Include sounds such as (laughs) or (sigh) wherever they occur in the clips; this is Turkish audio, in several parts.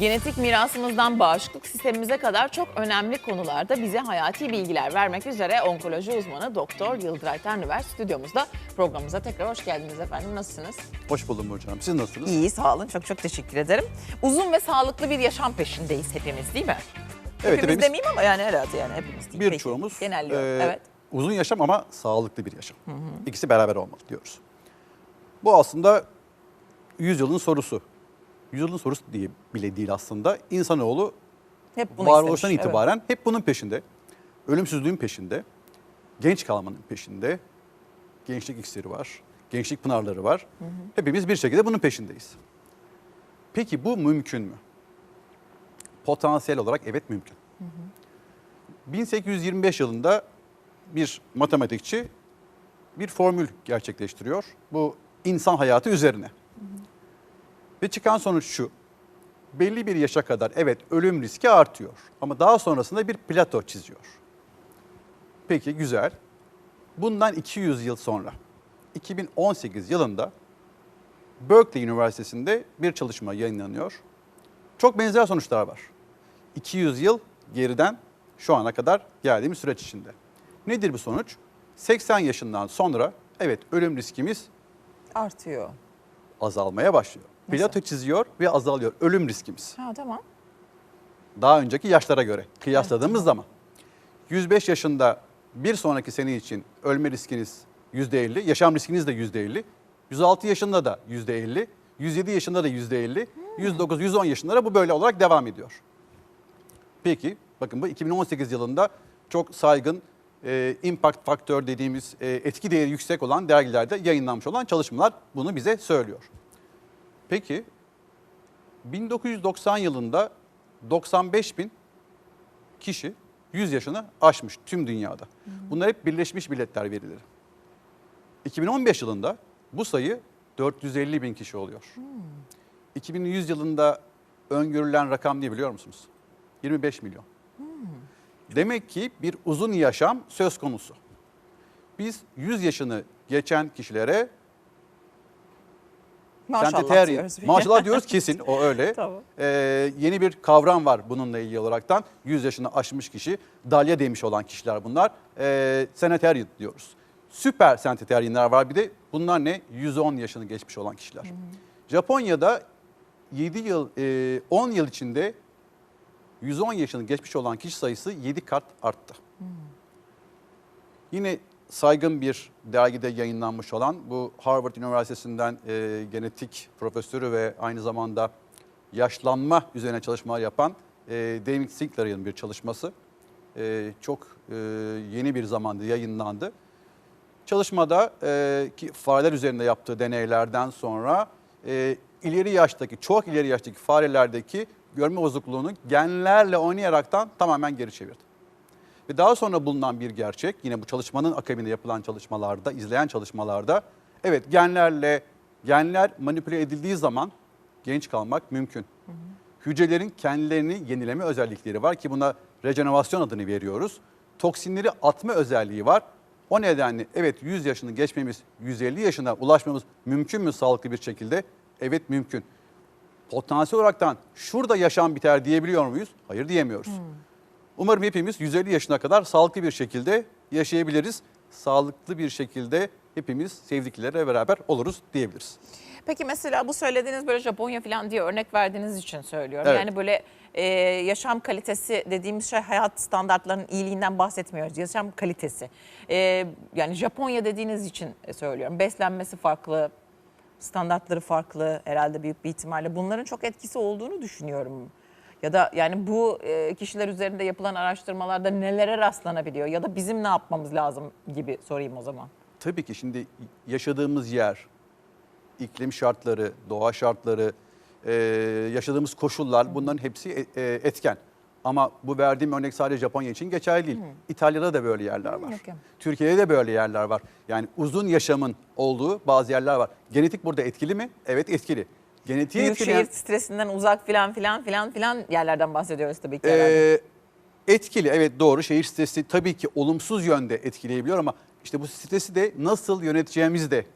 Genetik mirasımızdan bağışıklık sistemimize kadar çok önemli konularda bize hayati bilgiler vermek üzere onkoloji uzmanı Doktor Yıldıray Tanrıver stüdyomuzda. Programımıza tekrar hoş geldiniz efendim. Nasılsınız? Hoş buldum hocam. Siz nasılsınız? İyi, sağ olun. Çok çok teşekkür ederim. Uzun ve sağlıklı bir yaşam peşindeyiz hepimiz değil mi? Evet, hepimiz hepimiz- demeyeyim ama yani herhalde yani hepimiz değil. Birçoğumuz Genelliyorum, e, evet. uzun yaşam ama sağlıklı bir yaşam. İkisi beraber olmalı diyoruz. Bu aslında yüzyılın sorusu. Yüzyılın sorusu diye bile değil aslında. İnsanoğlu Hep bunu varoluştan istemiş, evet. itibaren hep bunun peşinde. Ölümsüzlüğün peşinde. Genç kalmanın peşinde. Gençlik iksiri var. Gençlik pınarları var. Hepimiz bir şekilde bunun peşindeyiz. Peki bu mümkün mü? Potansiyel olarak evet mümkün. 1825 yılında bir matematikçi bir formül gerçekleştiriyor. Bu insan hayatı üzerine. Ve çıkan sonuç şu. Belli bir yaşa kadar evet ölüm riski artıyor. Ama daha sonrasında bir plato çiziyor. Peki güzel. Bundan 200 yıl sonra 2018 yılında Berkeley Üniversitesi'nde bir çalışma yayınlanıyor. Çok benzer sonuçlar var. 200 yıl geriden şu ana kadar geldiğimiz süreç içinde. Nedir bu sonuç? 80 yaşından sonra evet ölüm riskimiz Artıyor. azalmaya başlıyor. Plato çiziyor ve azalıyor ölüm riskimiz. Ha tamam. Daha önceki yaşlara göre kıyasladığımız zaman. 105 yaşında bir sonraki sene için ölme riskiniz %50, yaşam riskiniz de %50. 106 yaşında da %50, 107 yaşında da %50, 109, 110 yaşında da bu böyle olarak devam ediyor. Peki bakın bu 2018 yılında çok saygın e, impact faktör dediğimiz e, etki değeri yüksek olan dergilerde yayınlanmış olan çalışmalar bunu bize söylüyor. Peki 1990 yılında 95 bin kişi 100 yaşını aşmış tüm dünyada. Bunlar hep Birleşmiş Milletler verileri. 2015 yılında bu sayı 450 bin kişi oluyor. 2100 yılında öngörülen rakam ne biliyor musunuz? 25 milyon. Demek ki bir uzun yaşam söz konusu. Biz 100 yaşını geçen kişilere Maşallah diyoruz. Maşallah diyoruz kesin o öyle. (laughs) Tamam. Ee, yeni bir kavram var bununla ilgili olaraktan. 100 yaşını aşmış kişi, dalya demiş olan kişiler bunlar. Ee, Centenarian diyoruz. Süper Centenarian'lar var bir de bunlar ne? 110 yaşını geçmiş olan kişiler. Japonya'da 7 yıl, e, 10 yıl içinde 110 yaşını geçmiş olan kişi sayısı 7 kat arttı. Yine saygın bir dergide yayınlanmış olan bu Harvard Üniversitesi'nden e, genetik profesörü ve aynı zamanda yaşlanma üzerine çalışmalar yapan e, David Sinclair'ın bir çalışması. E, çok e, yeni bir zamanda yayınlandı. Çalışmada e, ki fareler üzerinde yaptığı deneylerden sonra e, ileri yaştaki, çok ileri yaştaki farelerdeki görme bozukluğunu genlerle oynayaraktan tamamen geri çevirdi. Ve daha sonra bulunan bir gerçek yine bu çalışmanın akabinde yapılan çalışmalarda, izleyen çalışmalarda evet genlerle genler manipüle edildiği zaman genç kalmak mümkün. Hücrelerin kendilerini yenileme özellikleri var ki buna rejenerasyon adını veriyoruz. Toksinleri atma özelliği var. O nedenle evet 100 yaşını geçmemiz, 150 yaşına ulaşmamız mümkün mü sağlıklı bir şekilde? Evet mümkün. Potansiyel olaraktan şurada yaşam biter diyebiliyor muyuz? Hayır diyemiyoruz. Umarım hepimiz 150 yaşına kadar sağlıklı bir şekilde yaşayabiliriz. Sağlıklı bir şekilde hepimiz sevdiklerle beraber oluruz diyebiliriz. Peki mesela bu söylediğiniz böyle Japonya falan diye örnek verdiğiniz için söylüyorum. Evet. Yani böyle e, yaşam kalitesi dediğimiz şey hayat standartlarının iyiliğinden bahsetmiyoruz. Yaşam kalitesi. E, yani Japonya dediğiniz için söylüyorum. Beslenmesi farklı, standartları farklı herhalde büyük bir ihtimalle. Bunların çok etkisi olduğunu düşünüyorum. Ya da yani bu e, kişiler üzerinde yapılan araştırmalarda nelere rastlanabiliyor ya da bizim ne yapmamız lazım gibi sorayım o zaman. Tabii ki şimdi yaşadığımız yer, iklim şartları, doğa şartları, e, yaşadığımız koşullar bunların hepsi e- etken. Ama bu verdiğim örnek sadece Japonya için geçerli değil. İtalya'da da böyle yerler var. yok ya. Türkiye'de de böyle yerler var. Yani uzun yaşamın olduğu bazı yerler var. Genetik burada etkili mi? Evet etkili. Genetiği Büyük etkileyen... şehir stresinden uzak filan filan filan filan yerlerden bahsediyoruz tabii ki. Ee, etkili evet doğru şehir stresi tabii ki olumsuz yönde etkileyebiliyor ama işte bu stresi de nasıl yöneteceğimiz de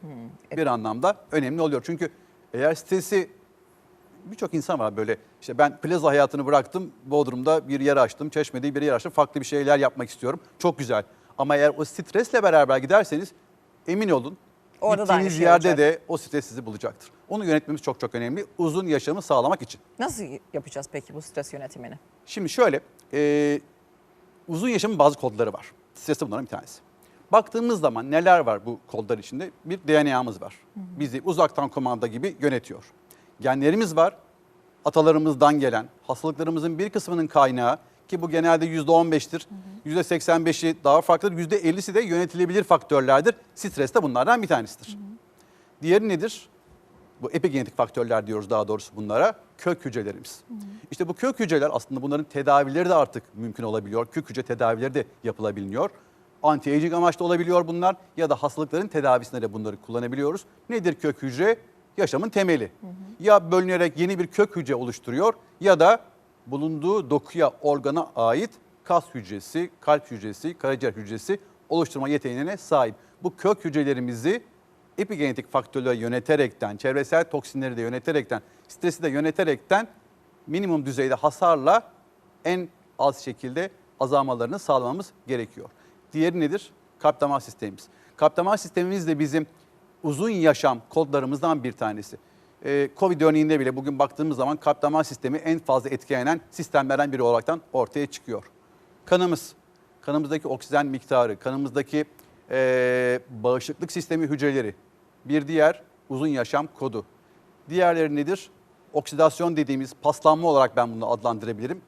bir anlamda önemli oluyor. Çünkü eğer stresi birçok insan var böyle işte ben plaza hayatını bıraktım. Bodrum'da bir yer açtım. Çeşme'de bir yer açtım. Farklı bir şeyler yapmak istiyorum. Çok güzel. Ama eğer o stresle beraber giderseniz emin olun Orada gittiğiniz şey yerde olacak. de o stres sizi bulacaktır. Onu yönetmemiz çok çok önemli. Uzun yaşamı sağlamak için. Nasıl yapacağız peki bu stres yönetimini? Şimdi şöyle, e, uzun yaşamın bazı kodları var. Stres de bunların bir tanesi. Baktığımız zaman neler var bu kodlar içinde? Bir DNA'mız var. Bizi uzaktan kumanda gibi yönetiyor. Genlerimiz var. Atalarımızdan gelen, hastalıklarımızın bir kısmının kaynağı ki bu genelde %15'tir. %85'i daha farklıdır. %50'si de yönetilebilir faktörlerdir. Stres de bunlardan bir tanesidir. Diğeri nedir? Bu epigenetik faktörler diyoruz daha doğrusu bunlara. Kök hücrelerimiz. İşte bu kök hücreler aslında bunların tedavileri de artık mümkün olabiliyor. Kök hücre tedavileri de yapılabiliyor. Anti-aging amaçlı olabiliyor bunlar ya da hastalıkların tedavisinde de bunları kullanabiliyoruz. Nedir kök hücre? Yaşamın temeli. Ya bölünerek yeni bir kök hücre oluşturuyor ya da bulunduğu dokuya, organa ait kas hücresi, kalp hücresi, karaciğer hücresi oluşturma yeteneğine sahip. Bu kök hücrelerimizi epigenetik faktörleri yöneterekten, çevresel toksinleri de yöneterekten, stresi de yöneterekten minimum düzeyde hasarla en az şekilde azalmalarını sağlamamız gerekiyor. Diğeri nedir? Kalp damar sistemimiz. Kalp damar sistemimiz de bizim uzun yaşam kodlarımızdan bir tanesi. Ee, Covid örneğinde bile bugün baktığımız zaman kalp damar sistemi en fazla etkilenen sistemlerden biri olaraktan ortaya çıkıyor. Kanımız, kanımızdaki oksijen miktarı, kanımızdaki eee, bağışıklık sistemi hücreleri bir diğer uzun yaşam kodu. Diğerleri nedir? Oksidasyon dediğimiz paslanma olarak ben bunu adlandırabilirim.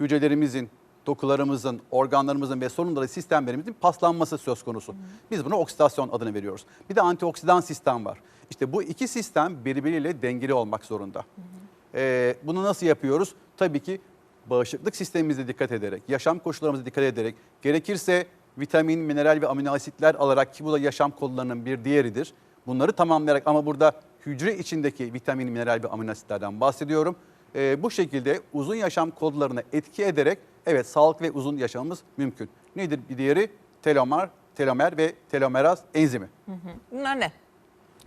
Hücrelerimizin, dokularımızın, organlarımızın ve sorunları sistemlerimizin paslanması söz konusu. Biz buna oksidasyon adını veriyoruz. Bir de antioksidan sistem var. İşte bu iki sistem birbiriyle dengeli olmak zorunda. Ee, bunu nasıl yapıyoruz? Tabii ki bağışıklık sistemimize dikkat ederek, yaşam koşullarımıza dikkat ederek, gerekirse vitamin, mineral ve amino asitler alarak ki bu da yaşam kodlarının bir diğeridir. Bunları tamamlayarak ama burada hücre içindeki vitamin, mineral ve amino asitlerden bahsediyorum. Ee, bu şekilde uzun yaşam kodlarına etki ederek evet sağlıklı ve uzun yaşamamız mümkün. Nedir bir diğeri? Telomer, telomer ve telomeraz enzimi. Bunlar ne?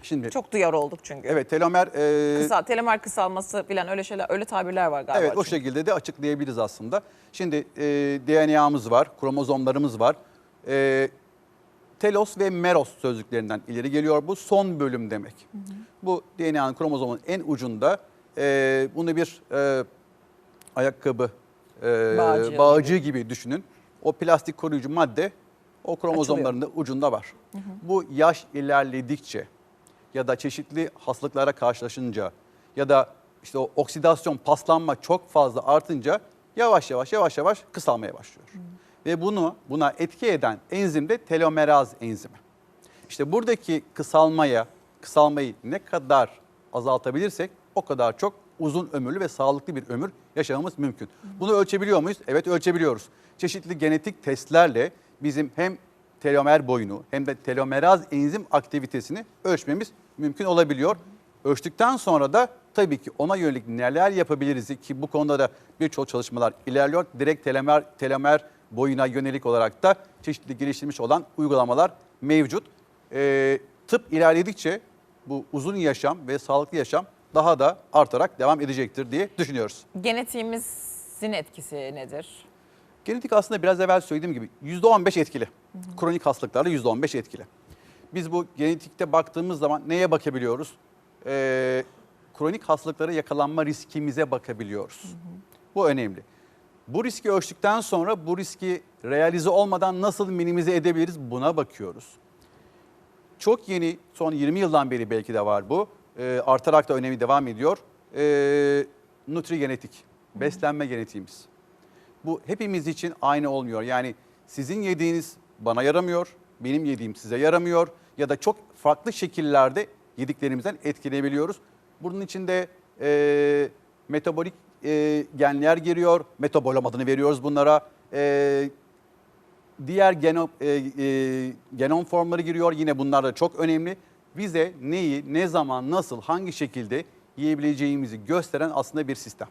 Şimdi Çok duyar olduk çünkü. evet telomer e, Kısa, telomer kısalması falan öyle şeyler, öyle tabirler var galiba. Evet o çünkü. şekilde de açıklayabiliriz aslında. Şimdi e, DNA'mız var, kromozomlarımız var. E, telos ve meros sözcüklerinden ileri geliyor. Bu son bölüm demek. Bu DNA'nın kromozomun en ucunda e, bunu bir e, ayakkabı e, Bağcığı bağcığı gibi düşünün. O plastik koruyucu madde o kromozomların da ucunda var. Bu yaş ilerledikçe ya da çeşitli hastalıklara karşılaşınca ya da işte o oksidasyon, paslanma çok fazla artınca yavaş yavaş yavaş yavaş kısalmaya başlıyor. Ve bunu buna etki eden enzim de telomeraz enzimi. İşte buradaki kısalmaya, kısalmayı ne kadar azaltabilirsek o kadar çok uzun ömürlü ve sağlıklı bir ömür yaşamamız mümkün. Bunu ölçebiliyor muyuz? Evet ölçebiliyoruz. Çeşitli genetik testlerle bizim hem telomer boyunu hem de telomeraz enzim aktivitesini ölçmemiz mümkün olabiliyor. Ölçtükten sonra da tabii ki ona yönelik neler yapabiliriz ki bu konuda da birçok çalışmalar ilerliyor. Direkt telomer, telomer boyuna yönelik olarak da çeşitli geliştirilmiş olan uygulamalar mevcut. Ee, tıp ilerledikçe bu uzun yaşam ve sağlıklı yaşam daha da artarak devam edecektir diye düşünüyoruz. Genetiğimizin etkisi nedir? Genetik aslında biraz evvel söylediğim gibi %15 etkili. Kronik hastalıklarda %15 etkili. Biz bu genetikte baktığımız zaman neye bakabiliyoruz? Ee, kronik hastalıklara yakalanma riskimize bakabiliyoruz. Bu önemli. Bu riski ölçtükten sonra bu riski realize olmadan nasıl minimize edebiliriz buna bakıyoruz. Çok yeni son 20 yıldan beri belki de var bu. Ee, artarak da önemi devam ediyor. Ee, nutrigenetik, beslenme genetiğimiz. Bu hepimiz için aynı olmuyor. Yani sizin yediğiniz bana yaramıyor, benim yediğim size yaramıyor ya da çok farklı şekillerde yediklerimizden etkileyebiliyoruz. Bunun içinde e, metabolik e, genler giriyor, metabolom adını veriyoruz bunlara. E, diğer genom, e, e, genom formları giriyor. Yine bunlar da çok önemli. Bize neyi, ne zaman, nasıl, hangi şekilde yiyebileceğimizi gösteren aslında bir sistem.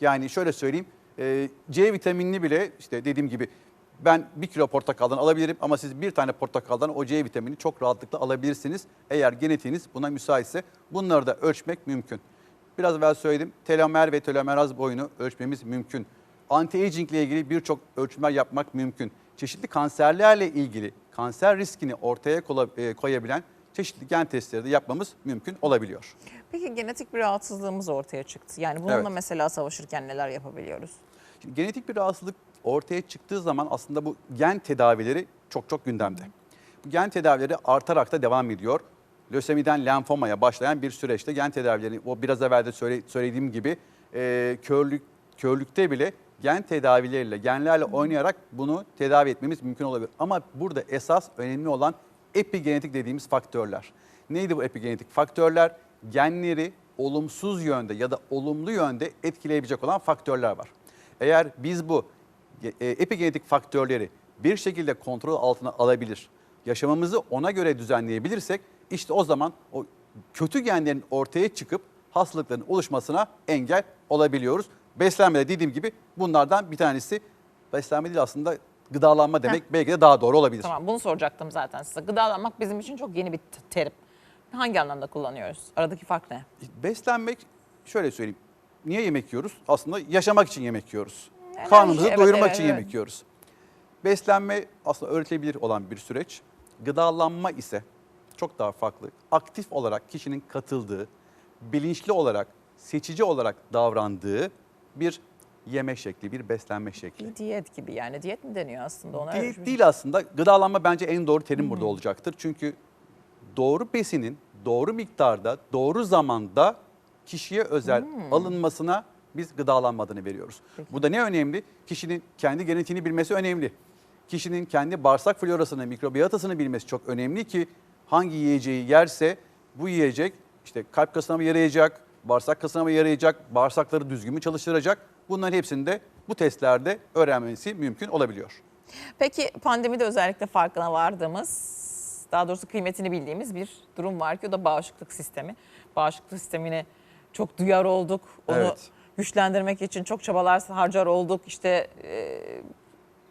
Yani şöyle söyleyeyim, e, C vitaminini bile işte dediğim gibi ben bir kilo portakaldan alabilirim ama siz bir tane portakaldan o C vitamini çok rahatlıkla alabilirsiniz. Eğer genetiğiniz buna müsaitse bunları da ölçmek mümkün. Biraz evvel söyledim. Telomer ve telomeraz boyunu ölçmemiz mümkün. Anti-aging ile ilgili birçok ölçümler yapmak mümkün. Çeşitli kanserlerle ilgili kanser riskini ortaya e, koyabilen çeşitli gen testleri de yapmamız mümkün olabiliyor. Peki genetik bir rahatsızlığımız ortaya çıktı. Yani bununla Evet. mesela savaşırken neler yapabiliyoruz? Şimdi genetik bir rahatsızlık ortaya çıktığı zaman aslında bu gen tedavileri çok çok gündemde. Bu gen tedavileri artarak da devam ediyor. Lösemiden lenfomaya başlayan bir süreçte gen tedavileri, o biraz evvel de söyle- söylediğim gibi e, körlük, körlükte bile gen tedavileriyle, genlerle oynayarak bunu tedavi etmemiz mümkün olabilir. Ama burada esas önemli olan epigenetik dediğimiz faktörler. Neydi bu epigenetik faktörler? Genleri olumsuz yönde ya da olumlu yönde etkileyebilecek olan faktörler var. Eğer biz bu e, epigenetik faktörleri bir şekilde kontrol altına alabilir, yaşamımızı ona göre düzenleyebilirsek işte o zaman o kötü genlerin ortaya çıkıp hastalıkların oluşmasına engel olabiliyoruz. Beslenme de dediğim gibi bunlardan bir tanesi beslenme değil aslında gıdalanma demek belki de daha doğru olabilir. Tamam bunu soracaktım zaten size. Gıdalanmak bizim için çok yeni bir terim. Hangi anlamda kullanıyoruz? Aradaki fark ne? Beslenmek şöyle söyleyeyim. Niye yemek yiyoruz? Aslında yaşamak için yemek yiyoruz. Enerji, Karnımızı evet, doyurmak evet, için evet. yemek yiyoruz. Beslenme aslında öğretilebilir olan bir süreç. Gıdalanma ise çok daha farklı. Aktif olarak kişinin katıldığı, bilinçli olarak, seçici olarak davrandığı bir yeme şekli, bir beslenme şekli. Bir diyet gibi yani. Diyet mi deniyor aslında ona? Bir- değil aslında. Gıdalanma bence en doğru terim burada olacaktır. Çünkü doğru besinin doğru miktarda, doğru zamanda kişiye özel alınmasına biz gıdalanma adını veriyoruz. Bu da ne önemli? Kişinin kendi genetiğini bilmesi önemli. Kişinin kendi bağırsak florasını, mikrobiyotasını bilmesi çok önemli ki hangi yiyeceği yerse bu yiyecek işte kalp kasına mı yarayacak, bağırsak kasına mı yarayacak, bağırsakları düzgün mü çalıştıracak? Bunların hepsini de bu testlerde öğrenmesi mümkün olabiliyor. Peki pandemide özellikle farkına vardığımız, daha doğrusu kıymetini bildiğimiz bir durum var ki o da bağışıklık sistemi. Bağışıklık sistemini çok duyar olduk. Onu Evet. güçlendirmek için çok çabalar harcar olduk. İşte e,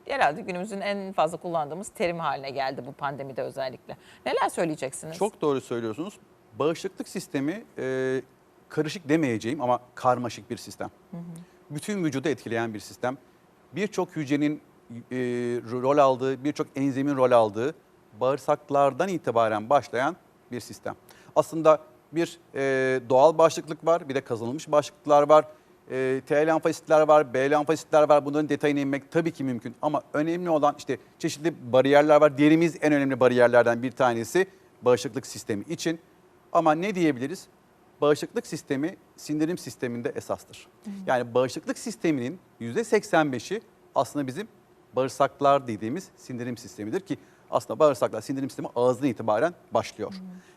herhalde günümüzün en fazla kullandığımız terim haline geldi bu pandemide özellikle. Neler söyleyeceksiniz? Çok doğru söylüyorsunuz. Bağışıklık sistemi e, karışık demeyeceğim ama karmaşık bir sistem. Bütün vücudu etkileyen bir sistem. Birçok hücrenin e, rol aldığı, birçok enzimin rol aldığı bağırsaklardan itibaren başlayan bir sistem. Aslında bir e, doğal bağışıklık var, bir de kazanılmış bağışıklıklar var. E, T lenfositler var, B lenfositler var. Bunların detayına inmek tabii ki mümkün. Ama önemli olan işte çeşitli bariyerler var. Derimiz en önemli bariyerlerden bir tanesi bağışıklık sistemi için. Ama ne diyebiliriz? Bağışıklık sistemi sindirim sisteminde esastır. Yani bağışıklık sisteminin %85'i aslında bizim bağırsaklar dediğimiz sindirim sistemidir ki aslında bağırsaklar sindirim sistemi ağızdan itibaren başlıyor.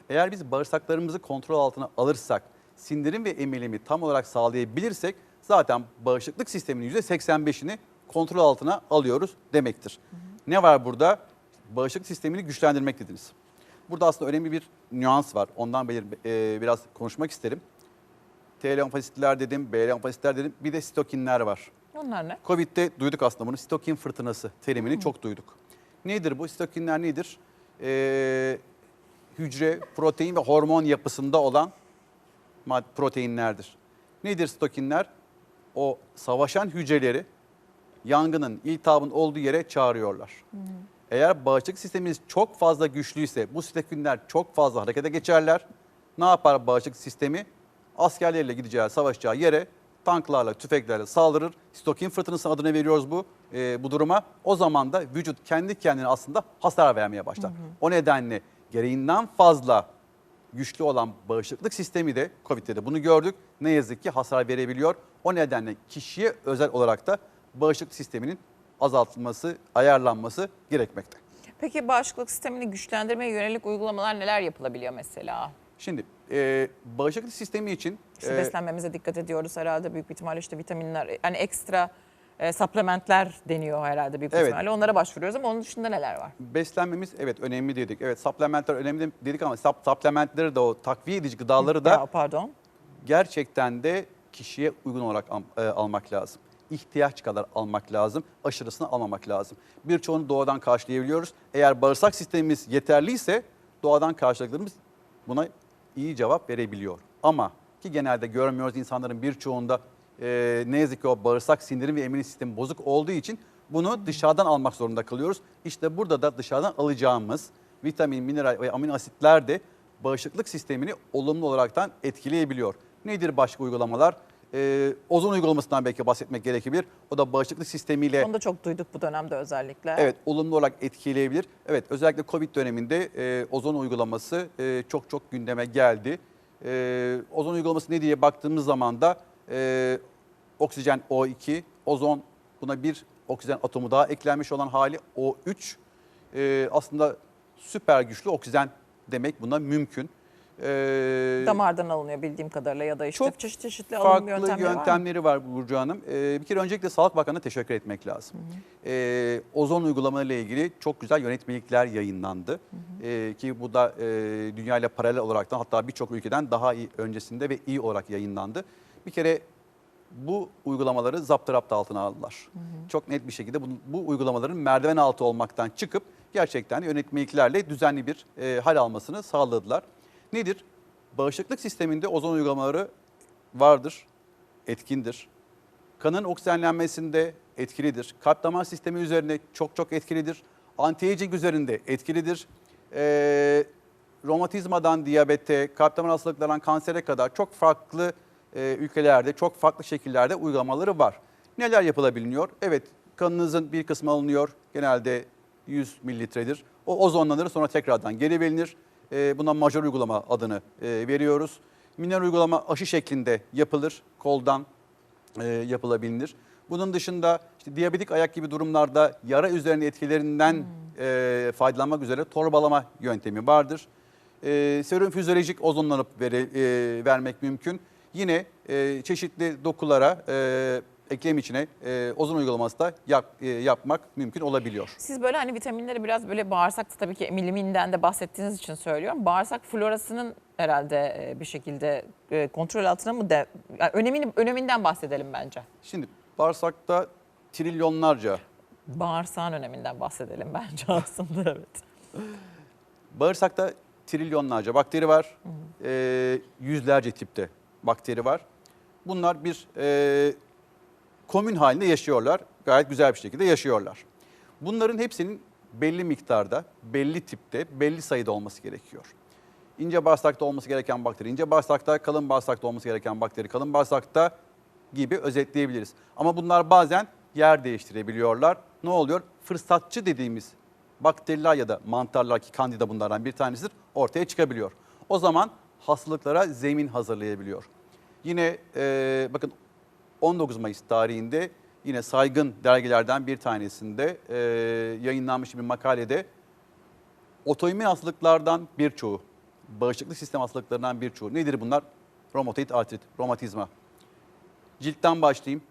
Eğer biz bağırsaklarımızı kontrol altına alırsak, sindirim ve emilimi tam olarak sağlayabilirsek zaten bağışıklık sisteminin %85'ini kontrol altına alıyoruz demektir. Ne var burada? Bağışıklık sistemini güçlendirmek dediniz. Burada aslında önemli bir nüans var. Ondan belir, e, biraz konuşmak isterim. T lenfositler dedim, B lenfositler dedim. Bir de sitokinler var. Onlar ne? Covid'de duyduk aslında bunu. Sitokin fırtınası terimini çok duyduk. Nedir bu? Sitokinler nedir? Ee, hücre, protein ve hormon yapısında olan proteinlerdir. Nedir sitokinler? O savaşan hücreleri yangının, iltihabın olduğu yere çağırıyorlar. Eğer bağışıklık sistemimiz çok fazla güçlüyse bu sitokinler çok fazla harekete geçerler. Ne yapar bağışıklık sistemi? Askerlerle gideceği, savaşacağı yere tanklarla, tüfeklerle saldırır. Sitokin fırtınası adını veriyoruz bu e, bu duruma. O zaman da vücut kendi kendine aslında hasar vermeye başlar. O nedenle gereğinden fazla güçlü olan bağışıklık sistemi de Covid'de de bunu gördük. Ne yazık ki hasar verebiliyor. O nedenle kişiye özel olarak da bağışıklık sisteminin azaltılması, ayarlanması gerekmekte. Peki bağışıklık sistemini güçlendirmeye yönelik uygulamalar neler yapılabiliyor mesela? Şimdi e, bağışıklık sistemi için İşte e, beslenmemize dikkat ediyoruz herhalde büyük bir ihtimalle işte vitaminler yani ekstra e, supplementler deniyor herhalde büyük bir Evet. ihtimalle onlara başvuruyoruz ama onun dışında neler var? beslenmemiz evet önemli dedik. Evet supplementler önemli dedik ama sap, supplementleri de o takviye edici gıdaları da Ya, pardon. gerçekten de kişiye uygun olarak al- e, almak lazım. İhtiyaç kadar almak lazım, aşırısını almamak lazım. Birçoğunu doğadan karşılayabiliyoruz. Eğer bağırsak sistemimiz yeterliyse doğadan karşıladıklarımız buna iyi cevap verebiliyor. Ama ki genelde görmüyoruz insanların birçoğunda e, ne yazık ki o bağırsak sindirim ve emilim sistemi bozuk olduğu için bunu dışarıdan almak zorunda kalıyoruz. İşte burada da dışarıdan alacağımız vitamin, mineral ve amino asitler de bağışıklık sistemini olumlu olaraktan etkileyebiliyor. Nedir başka uygulamalar? Ee, ozon uygulamasından belki bahsetmek gerekebilir. O da bağışıklık sistemiyle Onu da çok duyduk bu dönemde özellikle. evet olumlu olarak etkileyebilir. Evet özellikle Covid döneminde e, ozon uygulaması e, çok çok gündeme geldi. E, ozon uygulaması ne diye baktığımız zaman da e, oksijen O2, ozon buna bir oksijen atomu daha eklenmiş olan hali O3. E, aslında süper güçlü oksijen demek buna mümkün. E, Damardan alınıyor bildiğim kadarıyla ya da işte Çok çeşitli çeşitli alım farklı yöntemleri, yöntemleri, var var, Burcu Hanım. Ee, bir kere öncelikle Sağlık Bakanı'na teşekkür etmek lazım. Ee, ozon uygulamalarıyla ilgili çok güzel yönetmelikler yayınlandı. Ee, ki bu da e, dünya ile paralel olarak da hatta birçok ülkeden daha iyi öncesinde ve iyi olarak yayınlandı. Bir kere bu uygulamaları zaptı altına aldılar. Çok net bir şekilde bu, bu uygulamaların merdiven altı olmaktan çıkıp gerçekten yönetmeliklerle düzenli bir e, hal almasını sağladılar. Nedir? Bağışıklık sisteminde ozon uygulamaları vardır, etkindir. Kanın oksijenlenmesinde etkilidir. Kalp damar sistemi üzerinde çok çok etkilidir. Anti-aging üzerinde etkilidir. Ee, romatizmadan diyabete, kalp damar hastalıklarından kansere kadar çok farklı e, ülkelerde, çok farklı şekillerde uygulamaları var. Neler yapılabiliyor? Evet, kanınızın bir kısmı alınıyor. Genelde 100 mililitredir. O ozonlanır sonra tekrardan geri verilir. Ee, buna majör uygulama adını e, veriyoruz. Mineral uygulama aşı şeklinde yapılır. Koldan e, yapılabilir. Bunun dışında işte diyabetik ayak gibi durumlarda yara üzerine etkilerinden e, faydalanmak üzere torbalama yöntemi vardır. E, serum fizyolojik ozonlanıp vere, e, vermek mümkün. Yine e, çeşitli dokulara e, eklem içine e, ozon uygulaması da yap, e, yapmak mümkün olabiliyor. Siz böyle hani vitaminleri biraz böyle bağırsakta tabii ki emiliminden de bahsettiğiniz için söylüyorum. Bağırsak florasının herhalde e, bir şekilde e, kontrol altına mı de yani önemini öneminden bahsedelim bence. Şimdi bağırsakta trilyonlarca Bağırsağın öneminden bahsedelim bence (laughs) aslında evet. Bağırsakta trilyonlarca bakteri var. Ee, yüzlerce tipte bakteri var. Bunlar bir e, komün halinde yaşıyorlar. Gayet güzel bir şekilde yaşıyorlar. Bunların hepsinin belli miktarda, belli tipte, belli sayıda olması gerekiyor. İnce bağırsakta olması gereken bakteri, ince bağırsakta, kalın bağırsakta olması gereken bakteri, kalın bağırsakta gibi özetleyebiliriz. Ama bunlar bazen yer değiştirebiliyorlar. Ne oluyor? Fırsatçı dediğimiz bakteriler ya da mantarlar ki kandida bunlardan bir tanesidir ortaya çıkabiliyor. O zaman hastalıklara zemin hazırlayabiliyor. Yine e, bakın 19 Mayıs tarihinde yine saygın dergilerden bir tanesinde e, yayınlanmış bir makalede otoimmün hastalıklardan birçoğu, bağışıklık sistem hastalıklarından birçoğu. Nedir bunlar? Romatoid artrit, romatizma. Ciltten başlayayım.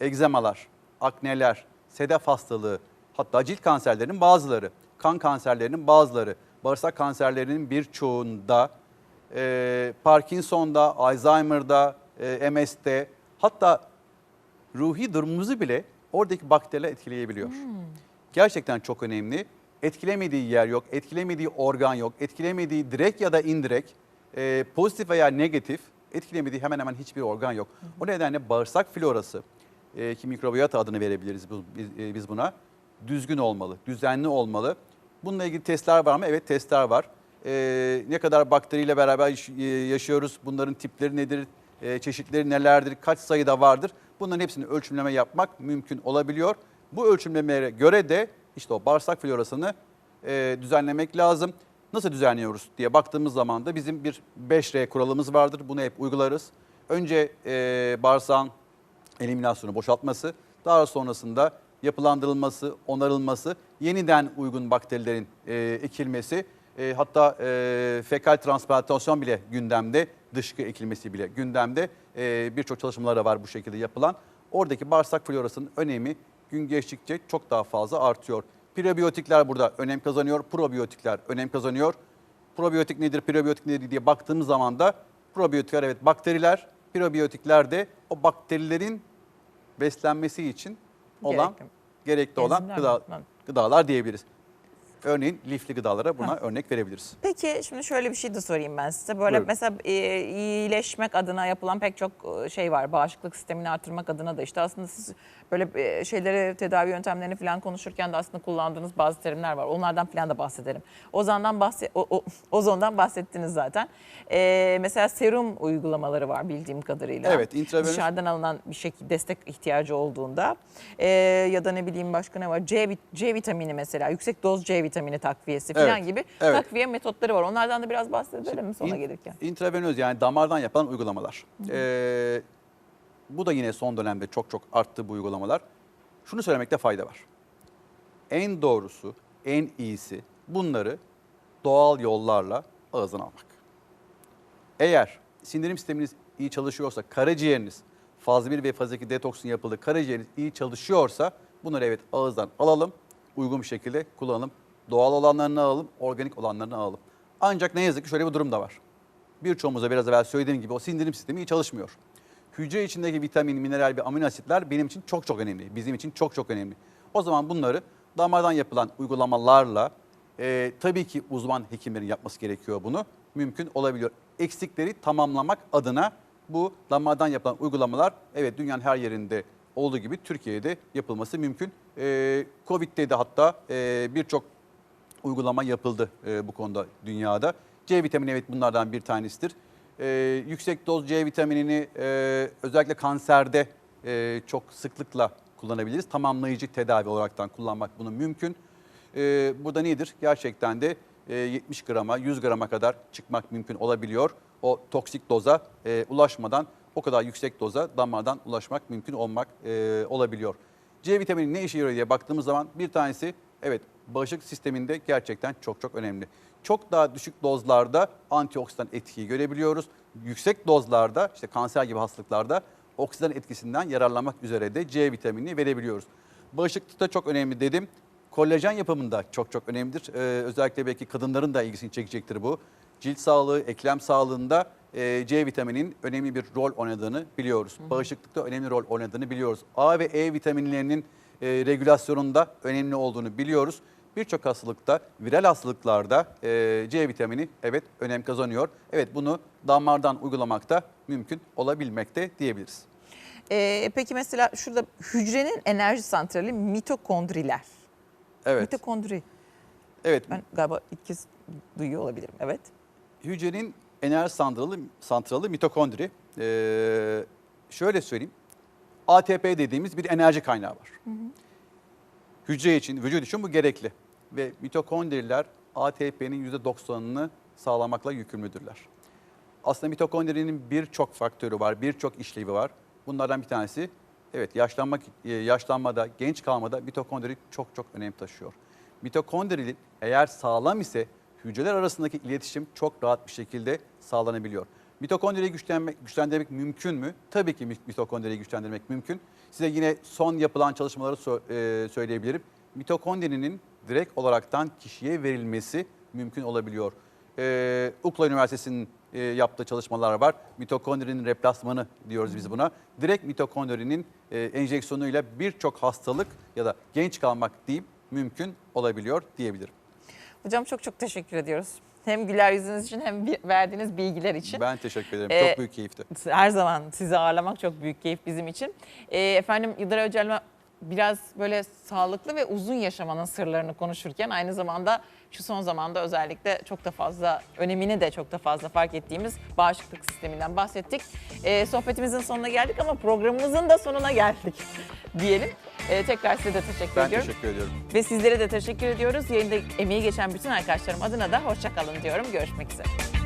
Egzemalar, akneler, sedef hastalığı, hatta cilt kanserlerinin bazıları, kan kanserlerinin bazıları, bağırsak kanserlerinin birçoğunda, e, Parkinson'da, Alzheimer'da, e, MS'te, hatta ruhi durumumuzu bile oradaki bakteriler etkileyebiliyor. Gerçekten çok önemli. Etkilemediği yer yok, etkilemediği organ yok, etkilemediği direkt ya da indirekt, e, pozitif veya negatif etkilemediği hemen hemen hiçbir organ yok. O nedenle bağırsak florası e, ki mikrobiyota adını verebiliriz biz, e, biz buna. Düzgün olmalı, düzenli olmalı. Bununla ilgili testler var mı? Evet testler var. E, ne kadar bakteriyle beraber e, yaşıyoruz, bunların tipleri nedir, e, çeşitleri nelerdir, kaç sayıda vardır? Bunların hepsini ölçümleme yapmak mümkün olabiliyor. Bu ölçümlemelere göre de işte o bağırsak florasını e, düzenlemek lazım. Nasıl düzenliyoruz diye baktığımız zaman da bizim bir 5R kuralımız vardır. Bunu hep uygularız. Önce e, bağırsağın eliminasyonu, boşaltması, daha sonrasında yapılandırılması, onarılması, yeniden uygun bakterilerin e, ekilmesi, e, hatta e, fekal transplantasyon bile gündemde, dışkı ekilmesi bile gündemde. E, Birçok çalışmalar da var bu şekilde yapılan. Oradaki bağırsak florasının önemi gün geçtikçe çok daha fazla artıyor. Prebiyotikler burada önem kazanıyor, probiyotikler önem kazanıyor. Probiyotik nedir, prebiyotik nedir diye baktığımız zaman da probiyotikler evet bakteriler, prebiyotikler de o bakterilerin beslenmesi için olan Gerekli. gerekli olan gıda, gıdalar diyebiliriz. Örneğin lifli gıdalara buna örnek verebiliriz. Peki şimdi şöyle bir şey de sorayım ben size. Böyle Buyurun. mesela e, iyileşmek adına yapılan pek çok e, şey var. Bağışıklık sistemini artırmak adına da işte aslında siz böyle e, şeyleri tedavi yöntemlerini falan konuşurken de aslında kullandığınız bazı terimler var. Onlardan falan da bahsedelim. Ozan'dan bahse o, o- ozondan bahsettiniz zaten. E, mesela serum uygulamaları var bildiğim kadarıyla. Evet, intravenöz- Dışarıdan alınan bir şekilde destek ihtiyacı olduğunda E, ya da ne bileyim başka ne var? C, C vitamini mesela yüksek doz C vitamini takviyesi falan Evet, gibi evet. takviye metotları var. Onlardan da biraz bahsedelim mi sona İn- gelirken? İntravenöz yani damardan yapılan uygulamalar. Ee, bu da yine son dönemde çok çok arttı bu uygulamalar. Şunu söylemekte fayda var. En doğrusu, en iyisi bunları doğal yollarla ağızdan almak. Eğer sindirim sisteminiz iyi çalışıyorsa, karaciğeriniz faz 1 ve faz 2 detoksun yapıldığı karaciğeriniz iyi çalışıyorsa bunları evet ağızdan alalım, uygun bir şekilde kullanalım. Doğal olanlarını alalım, organik olanlarını alalım. Ancak ne yazık ki şöyle bir durum da var. Birçoğumuza biraz evvel söylediğim gibi o sindirim sistemi iyi çalışmıyor. Hücre içindeki vitamin, mineral ve amino asitler benim için çok çok önemli. Bizim için çok çok önemli. O zaman bunları damardan yapılan uygulamalarla e, tabii ki uzman hekimlerin yapması gerekiyor bunu. Mümkün olabiliyor. Eksikleri tamamlamak adına bu damardan yapılan uygulamalar evet dünyanın her yerinde olduğu gibi Türkiye'de yapılması mümkün. E, Covid'de de hatta e, birçok uygulama yapıldı e, bu konuda dünyada. C vitamini evet bunlardan bir tanesidir. E, yüksek doz C vitaminini e, özellikle kanserde e, çok sıklıkla kullanabiliriz. Tamamlayıcı tedavi olaraktan kullanmak bunu mümkün. E, burada nedir? Gerçekten de e, 70 grama, 100 grama kadar çıkmak mümkün olabiliyor. O toksik doza e, ulaşmadan o kadar yüksek doza damardan ulaşmak mümkün olmak e, olabiliyor. C vitamini ne işe yarıyor diye baktığımız zaman bir tanesi evet bağışıklık sisteminde gerçekten çok çok önemli. Çok daha düşük dozlarda antioksidan etkiyi görebiliyoruz. Yüksek dozlarda işte kanser gibi hastalıklarda oksidan etkisinden yararlanmak üzere de C vitamini verebiliyoruz. Bağışıklıkta çok önemli dedim. Kolajen yapımında çok çok önemlidir. Ee, özellikle belki kadınların da ilgisini çekecektir bu. Cilt sağlığı, eklem sağlığında e, C vitaminin önemli bir rol oynadığını biliyoruz. Bağışıklıkta önemli rol oynadığını biliyoruz. A ve E vitaminlerinin e, regülasyonunda önemli olduğunu biliyoruz. Birçok hastalıkta, viral hastalıklarda e, C vitamini evet önem kazanıyor. Evet bunu damardan uygulamakta mümkün olabilmekte diyebiliriz. E, peki mesela şurada hücrenin enerji santrali mitokondriler. Evet. Mitokondri. Evet. Ben galiba ilk kez duyuyor olabilirim. Evet. Hücrenin enerji santralı, santralı mitokondri. Ee, şöyle söyleyeyim. ATP dediğimiz bir enerji kaynağı var. Hücre için, vücut için bu gerekli. Ve mitokondriler ATP'nin %90'ını sağlamakla yükümlüdürler. Aslında mitokondrinin birçok faktörü var, birçok işlevi var. Bunlardan bir tanesi evet yaşlanmak e, yaşlanmada, genç kalmada mitokondri çok çok önem taşıyor. Mitokondri eğer sağlam ise hücreler arasındaki iletişim çok rahat bir şekilde sağlanabiliyor. Mitokondriyi güçlenmek, güçlendirmek mümkün mü? Tabii ki mitokondriyi güçlendirmek mümkün. Size yine son yapılan çalışmaları e, söyleyebilirim. Mitokondrinin direkt olaraktan kişiye verilmesi mümkün olabiliyor. Ee, UCLA Üniversitesi'nin e, yaptığı çalışmalar var. Mitokondrinin replasmanı diyoruz biz buna. Direkt mitokondrinin e, enjeksiyonuyla birçok hastalık ya da genç kalmak deyip mümkün olabiliyor diyebilirim. Hocam çok çok teşekkür ediyoruz. Hem güler yüzünüz için hem verdiğiniz bilgiler için. Ben teşekkür ederim. Ee, Çok büyük keyifti. Her zaman sizi ağırlamak çok büyük keyif bizim için. Ee, efendim Yıldıray Hoca'yla biraz böyle sağlıklı ve uzun yaşamanın sırlarını konuşurken aynı zamanda şu son zamanda özellikle çok da fazla önemini de çok da fazla fark ettiğimiz bağışıklık sisteminden bahsettik. Ee, sohbetimizin sonuna geldik ama programımızın da sonuna geldik (laughs) diyelim. Ee, tekrar size de teşekkür Ben ediyorum. teşekkür ediyorum. Ve sizlere de teşekkür ediyoruz. Yayında emeği geçen bütün arkadaşlarım adına da hoşçakalın diyorum. Görüşmek üzere.